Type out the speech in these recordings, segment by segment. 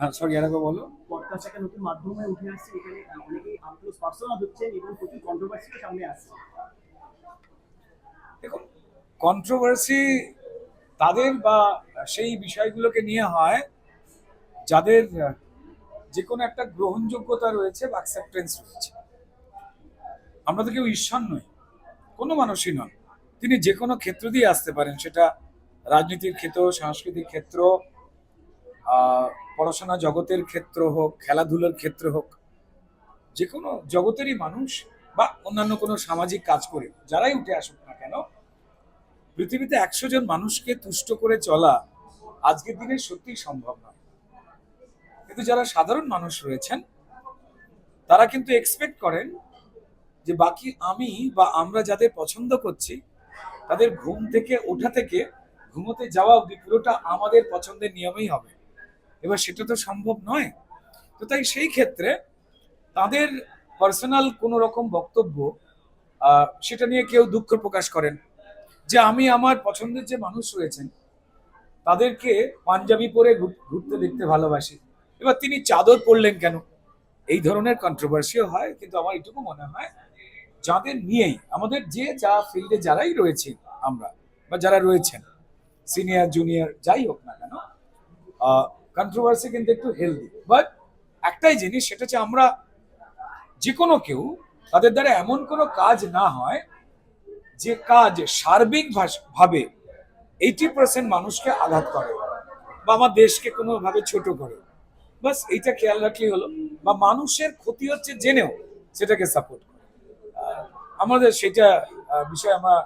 হ্যাঁ সরি আরেকবার বলো। পডকাস্ট একটা নতুন মাধ্যমে উঠে আসছে এখানে অনেকেই আন্তর পার্সোনাল হচ্ছেন এবং প্রচুর কন্ট্রোভার্সি সামনে আসছে। দেখুন কন্ট্রোভার্সি তাদের বা সেই বিষয়গুলোকে নিয়ে হয় যাদের যে কোনো একটা গ্রহণযোগ্যতা রয়েছে বা অ্যাকসেপ্টেন্স রয়েছে। আমরা তো কেউ ঈশ্বর নই কোনো মানুষই নন। তিনি যে কোনো ক্ষেত্র দিয়ে আসতে পারেন সেটা রাজনীতির ক্ষেত্র সাংস্কৃতিক ক্ষেত্র পড়াশোনা জগতের ক্ষেত্র হোক, খেলাধুলার ক্ষেত্র হোক যে কোনো জগতেরই মানুষ বা অন্যান্য কোনো সামাজিক কাজ করে, যারাই উঠে আসুক না কেন, পৃথিবীতে একশো জন মানুষকে তুষ্ট করে চলা আজকের দিনে সত্যি সম্ভব নয়। কিন্তু যারা সাধারণ মানুষ রয়েছেন, তারা কিন্তু এক্সপেক্ট করেন যে বাকি আমি বা আমরা যাদের পছন্দ করছি, তাদের ঘুম থেকে ওঠা থেকে ঘুমোতে যাওয়া অবধি পুরোটা আমাদের পছন্দের নিয়মেই হবে। এবার সেটা তো সম্ভব নয়। তো তাই সেই ক্ষেত্রে তাদের পার্সোনাল কোনো রকম বক্তব্য সেটা নিয়ে কেউ দুঃখ প্রকাশ করেন। যে আমি আমার পছন্দের যে মানুষ রয়েছেন, তাদেরকে পাঞ্জাবি পরে ঘুরতে দেখতে ভালোবাসি। এবার তিনি চাদর পরলেন কেন? এই ধরনের কন্ট্রোভার্সিও হয়, কিন্তু আমার এটুকু মনে হয়, যাদের নিয়েই, আমাদের যে যা ফিল্ডে যারাই রয়েছে আমরা, বা যারা রয়েছেন সিনিয়র জুনিয়র যাই হোক না কেন কন্ট্রোভার্সি কিন্তু একটু হেলদি বাট একটাই জিনিস, সেটা হচ্ছে আমরা যে কোনো কেউ, তাদের দ্বারা এমন কোনো কাজ না হয় যে কাজ সার্বিক ভাবে এইটি পার্সেন্ট মানুষকে আঘাত করে বা আমার দেশকে কোনোভাবে ছোট করে। বাস এইটা খেয়াল রাখলেই হলো, বা মানুষের ক্ষতি হচ্ছে জেনেও সেটাকে সাপোর্ট করে। আমাদের সেটা বিষয়ে আমরা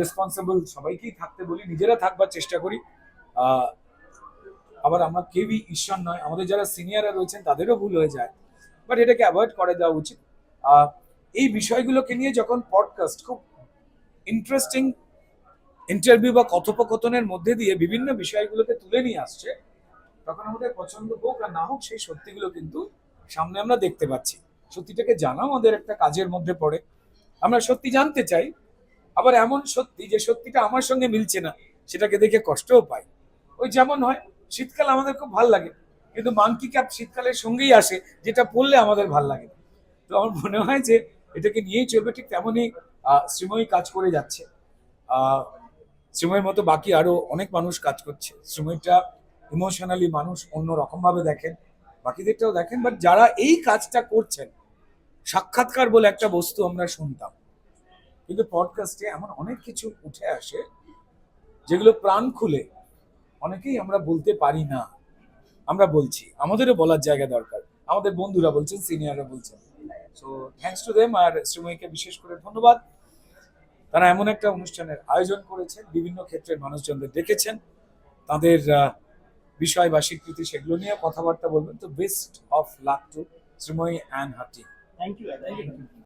রেসপন্সিবল সবাইকেই থাকতে বলি, নিজেরা থাকবার চেষ্টা করি। আবার আমরা কেউই ঈশ্বর নয়, আমাদের যারা সিনিয়ররা রয়েছেন তাদেরও ভুল হয়ে যায়। বাট এটাকে অ্যাভয়েড করে দেওয়া উচিত। এই বিষয়গুলোকে নিয়ে যখন পডকাস্ট খুব ইন্টারেস্টিং ইন্টারভিউ বা কথোপকথনের মধ্যে দিয়ে বিভিন্ন বিষয়গুলোকে তুলে নিয়ে আসছে, তখন আমাদের পছন্দ হোক আর না হোক, সেই সত্যিগুলো কিন্তু সামনে আমরা দেখতে পাচ্ছি। সত্যিটাকে জানা আমাদের একটা কাজের মধ্যে পড়ে। আমরা সত্যি জানতে চাই, আবার এমন সত্যি যে সত্যিটা আমার সঙ্গে মিলছে না, সেটাকে দেখে কষ্টও পাই। ওই যেমন হয় শীতকাল আমাদের খুব ভালো লাগে। কিন্তু মাংকি ক্যাপ শীতকালের সঙ্গেই আসে, যেটা পড়লে আমাদের ভালো লাগে তো আমার মনে হয় যে, এটাকে নিয়েই চলবে, ঠিক তেমনই শ্রীময়ী কাজ করে যাচ্ছে। শ্রীময়ের মতো বাকি আরও অনেক মানুষ কাজ করছে। শ্রীময়ীটা ইমোশনালি মানুষ অন্য রকম ভাবে দেখেন, বাকিদেরটাও দেখেন বাট যারা এই কাজটা করছেন, সাক্ষাৎকার বলে একটা বস্তু আমরা শুনতাম। কিন্তু পডকাস্টে এমন অনেক কিছু উঠে আসে, যেগুলো প্রাণ খুলে অনেকেই আমরা বলতে পারি না। আমরা বলছি, আমাদেরও বলার জায়গা দরকার। আমাদের বন্ধুরা বলছেন, সিনিয়ররা বলছেন। সো থ্যাংকস টু দেম আর শ্রীময়ীকে বিশেষ করে ধন্যবাদ। তারা এমন একটা অনুষ্ঠানের আয়োজন করেছেন, বিভিন্ন ক্ষেত্রের মানুষজনদের ডেকেছেন তাদের বিষয় বা স্বীকৃতি সেগুলো নিয়ে কথাবার্তা বলবেন। তো best of luck to Srimoyee and her team thank you thank you